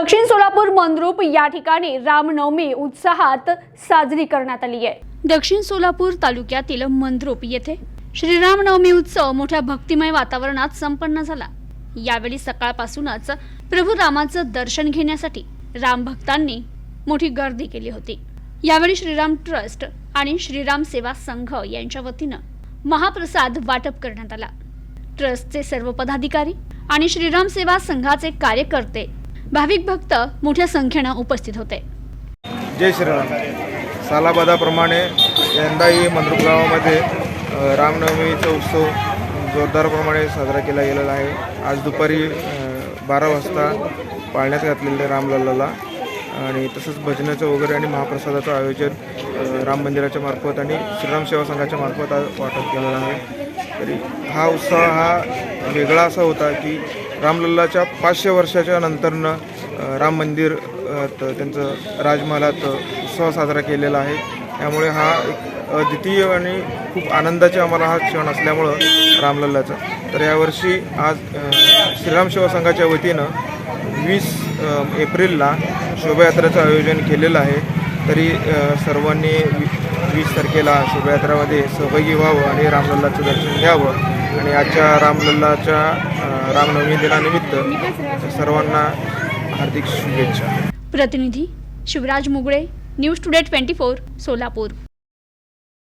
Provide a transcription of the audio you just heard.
दक्षिण सोलापूर मंद्रुप या ठिकाणी रामनवमी उत्साहात साजरी करण्यात आली आहे. दक्षिण सोलापूर तालुक्यातील मंद्रुप येथे श्रीरामनवमी उत्सव मोठ्या भक्तिमय वातावरणात संपन्न झाला. यावेळी सकाळपासूनच प्रभू रामाचं दर्शन घेण्यासाठी राम भक्तांनी मोठी गर्दी केली होती. यावेळी श्रीराम ट्रस्ट आणि श्रीराम सेवा संघ यांच्या वतीनं महाप्रसाद वाटप करण्यात आला. ट्रस्टचे सर्व पदाधिकारी आणि श्रीराम सेवा संघाचे कार्यकर्ते भाविक भक्त मोठ्या संख्येनं उपस्थित होते. जय श्रीराम. सालाबादाप्रमाणे यंदाही मंद्रुपगावामध्ये रामनवमीचा उत्सव जोरदारप्रमाणे साजरा केला गेलेला आहे. आज दुपारी बारा वाजता पाळण्यात घातलेले रामलल्लाला आणि तसंच भजनाचं वगैरे आणि महाप्रसादाचं आयोजन राम मंदिराच्या मार्फत आणि श्रीराम सेवा संघाच्या मार्फत आज वाटप केलेलं आहे. तरी हा उत्सव हा वेगळा असा होता की रामलल्लाच्या पाचशे वर्षाच्या नंतरनं राम मंदिर त- त्यांचं राजमहालात उत्सव साजरा केलेला आहे. त्यामुळे हा एक अद्वितीय आणि खूप आनंदाचे आम्हाला हा क्षण असल्यामुळं रामलल्लाचा. तर यावर्षी आज श्रीराम सेवा संघाच्या वतीनं वीस एप्रिलला शोभायात्रेचं आयोजन केलेलं आहे. तरी सर्वांनी वीस तारखेला शोभायात्रामध्ये सहभागी व्हावं आणि रामलल्लाचं दर्शन घ्यावं. आणि आजच्या रामलल्लाच्या रामनवमी दिनानिमित्त सर्वांना हार्दिक शुभेच्छा. प्रतिनिधी Shivraj Mugale news today twenty four Solapur.